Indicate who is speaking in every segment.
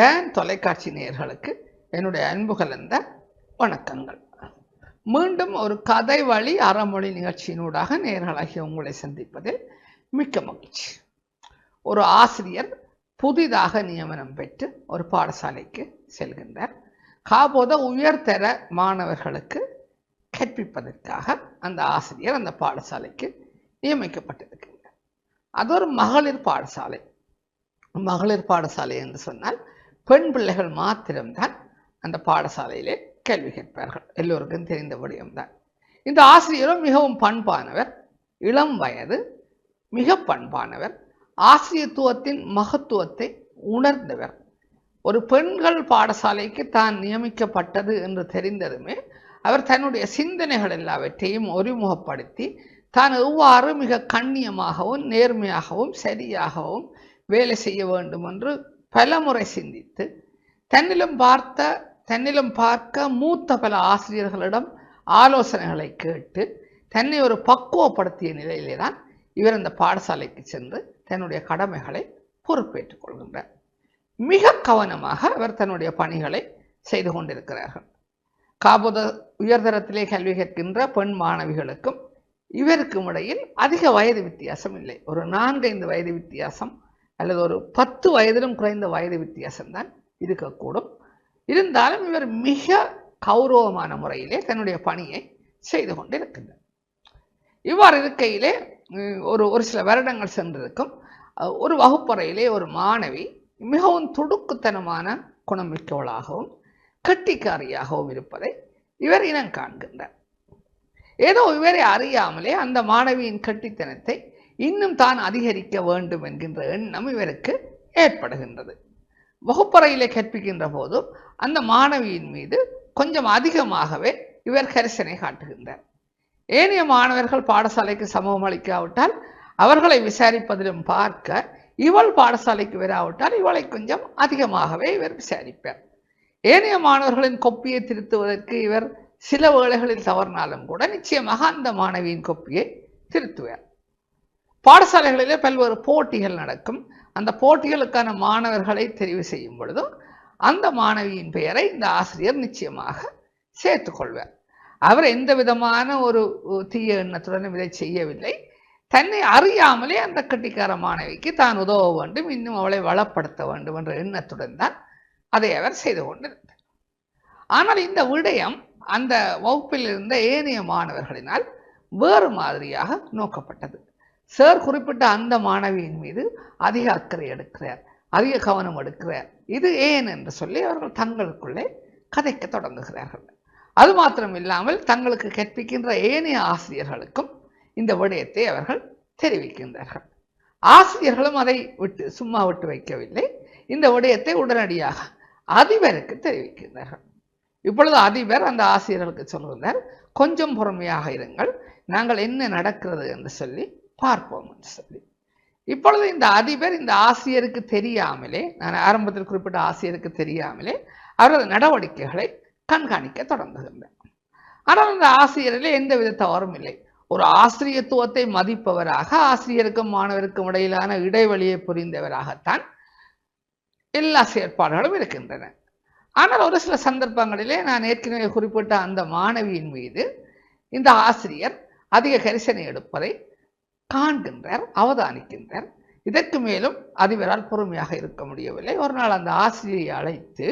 Speaker 1: Tan தொலைக்காட்சி நேயர்களுக்கு என்னுடைய அன்பு கலந்த வணக்கங்கள். மீண்டும் ஒரு கதை வழி அறமொழி நிகழ்ச்சியினூடாக நேர்களாகிய உங்களை சந்திப்பதில் மிக்க மகிழ்ச்சி. ஒரு ஆசிரியர் புதிதாக நியமனம் பெற்று ஒரு பாடசாலைக்கு செல்கின்றார். காபோத உயர்தர மாணவர்களுக்கு கற்பிப்பதற்காக அந்த ஆசிரியர் அந்த பாடசாலைக்கு நியமிக்கப்பட்டிருக்கின்றார். அது ஒரு மகளிர் பாடசாலை. மகளிர் பாடசாலை என்று சொன்னால் பெண் பிள்ளைகள் மாத்திரம்தான் அந்த பாடசாலையிலே கேள்வி கேட்பார்கள். எல்லோருக்கும் தெரிந்த விடயம்தான். இந்த ஆசிரியரும் மிகவும் பண்பானவர் இளம் வயது மிக பண்பானவர் ஆசிரியத்துவத்தின் மகத்துவத்தை உணர்ந்தவர். ஒரு பெண்கள் பாடசாலைக்கு தான் நியமிக்கப்பட்டது என்று தெரிந்ததுமே அவர் தன்னுடைய சிந்தனைகள் எல்லாவற்றையும் ஒருமுகப்படுத்தி தான் எவ்வாறு மிக கண்ணியமாகவும் நேர்மையாகவும் சரியாகவும் வேலை செய்ய வேண்டும் என்று பலமுறை சிந்தித்து தன்னிலும் பார்த்த தன்னிலும் பார்க்க மூத்த பல ஆசிரியர்களிடம் ஆலோசனைகளை கேட்டு தன்னை ஒரு பக்குவப்படுத்திய நிலையிலே தான் இவர் அந்த பாடசாலைக்கு சென்று தன்னுடைய கடமைகளை பொறுப்பேற்றுக் கொள்கின்றார். மிக கவனமாக அவர் தன்னுடைய பணிகளை செய்து கொண்டிருக்கிறார்கள். காபோத உயர்தரத்திலே கல்வி கற்கின்ற பெண் மாணவிகளுக்கும் இவருக்கும் இடையில் அதிக வயது வித்தியாசம் இல்லை. ஒரு நான்கைந்து வயது வித்தியாசம் அல்லது ஒரு பத்து வயதிலும் குறைந்த வயது வித்தியாசம்தான் இருக்கக்கூடும். இருந்தாலும் இவர் மிக கௌரவமான முறையிலே தன்னுடைய பணியை செய்து கொண்டிருக்கின்றார். இவ்வாறு இருக்கையிலே ஒரு ஒரு சில வருடங்கள் சென்றிருக்கும். ஒரு வகுப்பறையிலே ஒரு மாணவி மிகவும் துடுக்குத்தனமான குணமிக்கவளாகவும் கட்டிக்காரியாகவும் இருப்பதை இவர் இனம் காண்கின்றார். ஏதோ இவரை அறியாமலே அந்த மாணவியின் கட்டித்தனத்தை இன்னும் தான் அதிகரிக்க வேண்டும் என்கின்ற எண்ணம் இவருக்கு ஏற்படுகின்றது. வகுப்பறையிலே கற்பிக்கின்ற போதும் அந்த மாணவியின் மீது கொஞ்சம் அதிகமாகவே இவர் கரிசனை காட்டுகின்றார். ஏனைய மாணவர்கள் பாடசாலைக்கு சமூகம் அளிக்காவிட்டால் அவர்களை விசாரிப்பதிலும் பார்க்க இவள் பாடசாலைக்கு வராவிட்டால் இவளை கொஞ்சம் அதிகமாகவே இவர் விசாரிப்பார். ஏனைய மாணவர்களின் கொப்பியை திருத்துவதற்கு இவர் சில வேளைகளில் தவறினாலும் கூட நிச்சயமாக அந்த மாணவியின் கொப்பியை திருத்துவார். பாடசாலைகளிலே பல்வேறு போட்டிகள் நடக்கும். அந்த போட்டிகளுக்கான மாணவர்களை தெரிவு செய்யும் பொழுதும் அந்த மாணவியின் பெயரை இந்த ஆசிரியர் நிச்சயமாக சேர்த்துக்கொள்வார் அவர் எந்த விதமான ஒரு தீய எண்ணத்துடனும் இதை செய்யவில்லை. தன்னை அறியாமலே அந்த கட்டிக்கார மாணவிக்கு தான் உதவ வேண்டும் இன்னும் அவளை வளப்படுத்த வேண்டும் என்ற எண்ணத்துடன் தான் அதை அவர் செய்து கொண்டிருந்தார். ஆனால் இந்த விடயம் அந்த வகுப்பில் இருந்த ஏனைய மாணவர்களினால் வேறு மாதிரியாக நோக்கப்பட்டது. சார் குறிப்பிட்ட அந்த மாணவியின் மீது அதிக அக்கறை எடுக்கிறார் அதிக கவனம் எடுக்கிறார். இது ஏன் என்று சொல்லி அவர்கள் தங்களுக்குள்ளே கதைக்க தொடங்குகிறார்கள். அது மாத்திரம் இல்லாமல் தங்களுக்கு கற்பிக்கின்ற ஏனைய ஆசிரியர்களுக்கும் இந்த விடயத்தை அவர்கள் தெரிவிக்கின்றார்கள். ஆசிரியர்களும் அதை விட்டு சும்மா விட்டு வைக்கவில்லை. இந்த விடயத்தை உடனடியாக அதிபருக்கு தெரிவிக்கின்றார்கள். இப்பொழுது அதிபர் அந்த ஆசிரியர்களுக்கு சொல்கிறார் கொஞ்சம் பொறுமையாக இருங்கள். நாங்கள் என்ன நடக்கிறது? என்று சொல்லி பார்ப்போம் என்று சொல்லி. இப்பொழுது இந்த அதிபர் இந்த ஆசிரியருக்கு தெரியாமலே நான் ஆரம்பத்தில் குறிப்பிட்ட ஆசிரியருக்கு தெரியாமலே அவரது நடவடிக்கைகளை கண்காணிக்க தொடங்குகின்றார் ஆனால் அந்த ஆசிரியரில் எந்தவித தவறும் இல்லை. ஒரு ஆசிரியத்துவத்தை மதிப்பவராக ஆசிரியருக்கும் மாணவருக்கும் இடையிலான இடைவெளியை புரிந்தவராகத்தான் எல்லா செயற்பாடுகளும் இருக்கின்றன. ஆனால் ஒரு சில சந்தர்ப்பங்களிலே நான் ஏற்கனவே குறிப்பிட்ட அந்த மாணவியின் மீது இந்த ஆசிரியர் அதிக கரிசனை எடுப்பதை காண்கின்றார் அவதானிக்கின்றார். இதற்கு மேலும் அதிபரால் பொறுமையாக இருக்க முடியவில்லை. ஒரு நாள் அந்த ஆசிரியை அழைத்து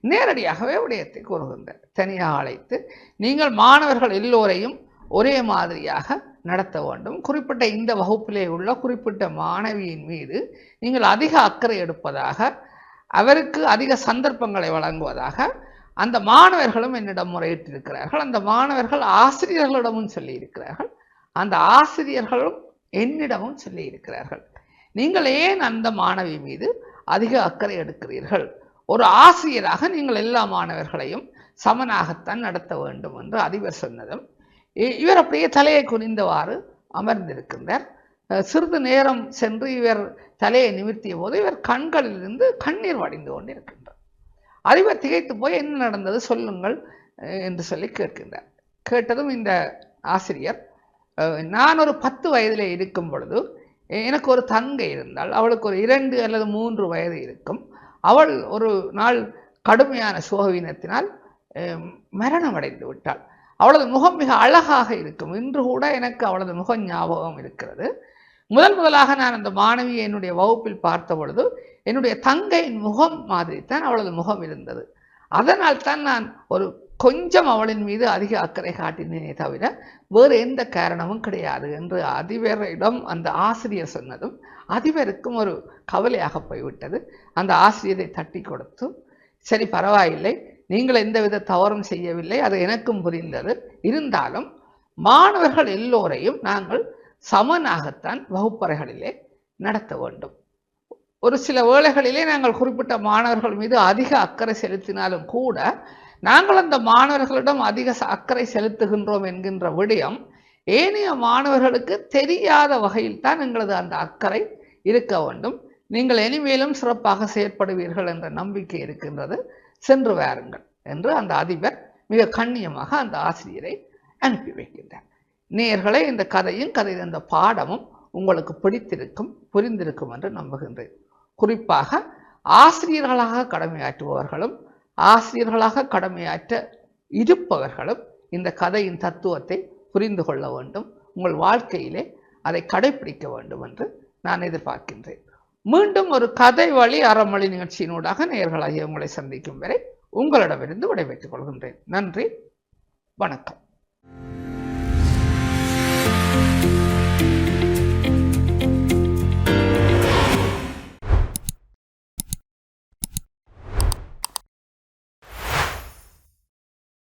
Speaker 1: நேரடியாகவே விடயத்தை கூறுகின்றார். தனியாக அழைத்து நீங்கள் மாணவர்கள் எல்லோரையும் ஒரே மாதிரியாக நடத்த வேண்டும். குறிப்பிட்ட இந்த வகுப்பிலே உள்ள குறிப்பிட்ட மாணவியின் மீது நீங்கள் அதிக அக்கறை எடுப்பதாக அவருக்கு அதிக சந்தர்ப்பங்களை வழங்குவதாக அந்த மாணவர்களும் என்னிடம் முறையிட்டிருக்கிறார்கள். அந்த மாணவர்கள் ஆசிரியர்களிடமும் சொல்லியிருக்கிறார்கள். அந்த ஆசிரியர்களும் என்னிடமும் சொல்லியிருக்கிறார்கள். நீங்கள் ஏன் அந்த மாணவி மீது அதிக அக்கறை எடுக்கிறீர்கள்? ஒரு ஆசிரியராக நீங்கள் எல்லா மாணவர்களையும் சமனாகத்தான் நடத்த வேண்டும் என்று அதிபர் சொன்னதும் இவர் அப்படியே தலையை குனிந்தவாறு அமர்ந்திருக்கின்றார். சிறிது நேரம் சென்று இவர் தலையை நிமிர்த்திய போது இவர் கண்களிலிருந்து கண்ணீர் வடிந்து கொண்டிருக்கின்றார். அதிபர் திகைத்து போய் என்ன நடந்தது? சொல்லுங்கள் என்று சொல்லி கேட்கின்றார். கேட்டதும் இந்த ஆசிரியர் நான் ஒரு பத்து வயதில் இருக்கும் பொழுது எனக்கு ஒரு தங்கை இருந்தால் அவளுக்கு ஒரு இரண்டு அல்லது மூன்று வயது இருக்கும். அவள் ஒரு நாள் கடுமையான சோகவீனத்தினால் அஹ், மரணமடைந்து விட்டாள். அவளது முகம் மிக அழகாக இருக்கும். இன்று கூட எனக்கு அவளது முகம் ஞாபகம் இருக்கிறது. முதல் முதலாக நான் அந்த மாணவியை என்னுடைய வகுப்பில் பார்த்த பொழுது என்னுடைய தங்கையின் முகம் மாதிரி தான் அவளது முகம் இருந்தது. அதனால் தான் நான் ஒரு கொஞ்சம் அவளின் மீது அதிக அக்கறை காட்டினேனே தவிர வேறு எந்த காரணமும் கிடையாது என்று அதிபரிடம் அந்த ஆசிரியர் சொன்னதும் அதிபருக்கும் ஒரு கவலையாக போய்விட்டது. அந்த ஆசிரியரை தட்டி கொடுத்து சரி பரவாயில்லை. நீங்கள் எந்தவித தவறும் செய்யவில்லை. அது எனக்கும் புரிந்தது. இருந்தாலும் மாணவர்கள் எல்லோரையும் நாங்கள் சமனாகத்தான் வகுப்பறைகளிலே நடத்த வேண்டும். ஒரு சில வேளைகளிலே நாங்கள் குறிப்பிட்ட மாணவர்கள் மீது அதிக அக்கறை செலுத்தினாலும் கூட நாங்கள் அந்த மாணவர்களிடம் அதிக அக்கறை செலுத்துகின்றோம் என்கின்ற விடயம் ஏனைய மாணவர்களுக்கு தெரியாத வகையில் தான் எங்களது அந்த அக்கறை இருக்க வேண்டும். நீங்கள் இனிமேலும் சிறப்பாக செயற்படுவீர்கள் என்ற நம்பிக்கை இருக்கின்றது. சென்று வாருங்கள் என்று அந்த அதிபர் மிக கண்ணியமாக அந்த ஆசிரியரை அனுப்பி வைக்கின்றார். நேர்களே இந்த கதையும் கதை அந்த பாடமும் உங்களுக்கு பிடித்திருக்கும் புரிந்திருக்கும் என்று நம்புகின்றேன். குறிப்பாக ஆசிரியர்களாக கடமையாற்றுபவர்களும் ஆசிரியர்களாக கடமையாற்ற இருப்பவர்களும் இந்த கதையின் தத்துவத்தை புரிந்து கொள்ள வேண்டும். உங்கள் வாழ்க்கையிலே அதை கடைபிடிக்க வேண்டும் என்று நான் எதிர்பார்க்கின்றேன். மீண்டும் ஒரு கதை வழி அறமொழி நிகழ்ச்சியினூடாக நேர்களாகிய உங்களை சந்திக்கும் வரை உங்களிடமிருந்து விடைபெற்றுக் கொள்கின்றேன். நன்றி. வணக்கம்.